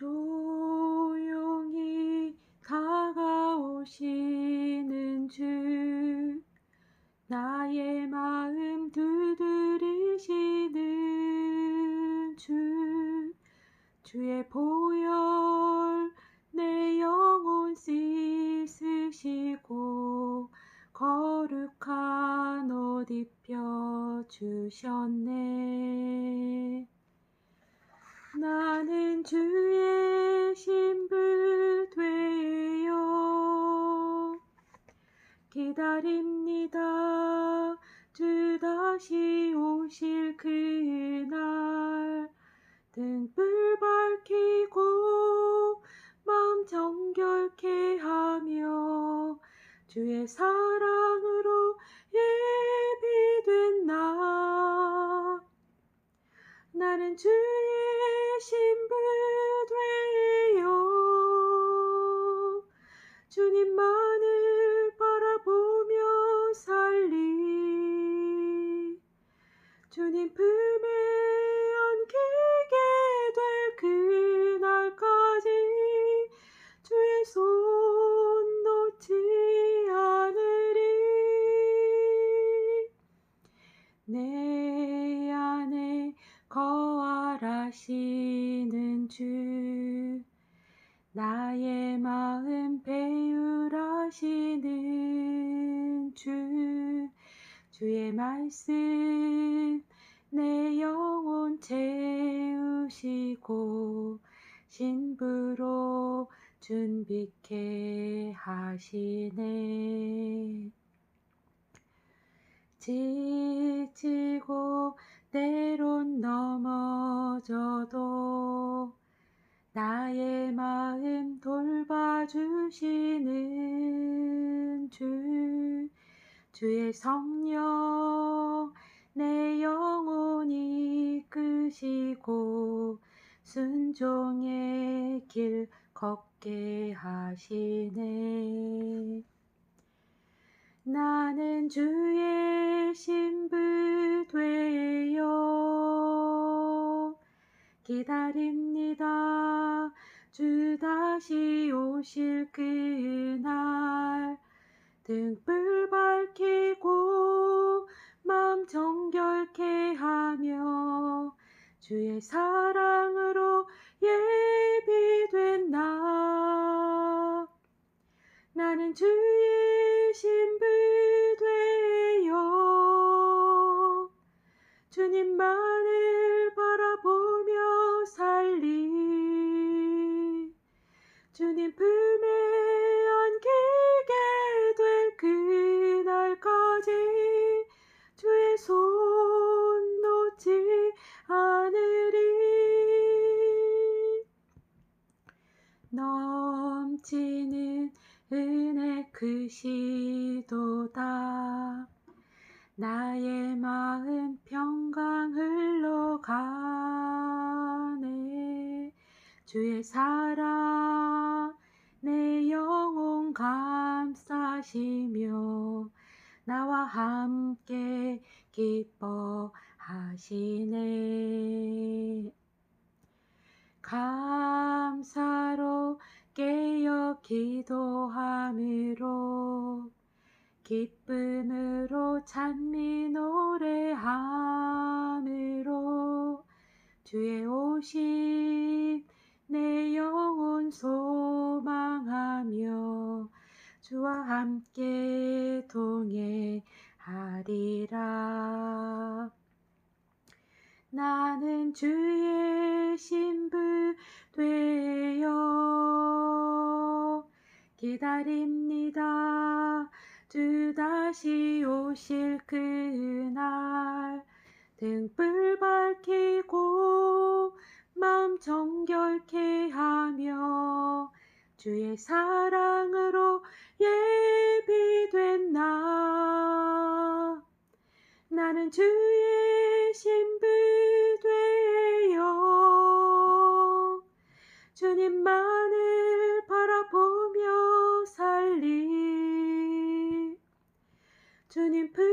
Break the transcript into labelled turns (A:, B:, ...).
A: 조용히 다가오시는 주 나의 마음 두드리시는 주 주의 보혈 내 영혼 씻으시고 거룩한 옷 입혀 주셨네 나는 주의 신부 되요. 기다립니다. 주 다시 오실 그날 등불 밝히고 마음 정결케 하며 주의 사랑으로 예비된 나. 나는 주의 신부 되요 주님만을 바라보며 살리. 주님 품 거하라시는 주 나의 마음 배울하시는 주 주의 말씀 내 영혼 채우시고 신부로 준비케 하시네. 지치고 때론 넘 주의 성령 내 영혼 이 끄시고 순종의 길 걷게 하시네. 나는 주의 신부 되요 기다립니다. 주 다시 오실 그날 등불 밝히고 마음 정결케 하며 주의 사랑으로 예비된 나 나는 주의 신부 되요 주님만을 바라보며 살리 주님 품에 넘치는 은혜 크시도다. 나의 마음 평강 흘러가네. 주의 사랑 내 영혼 감싸시며 나와 함께 기뻐하시네. 감 기도함으로 기쁨으로 찬미 노래함으로 주의 오심 내 영혼 소망하며 주와 함께 동행하리라. 나는 주의 신 기다립니다. 주 다시 오실 그날 등불 밝히고 마음 정결케 하며 주의 사랑으로 예비된 나? 나는 주 주님 품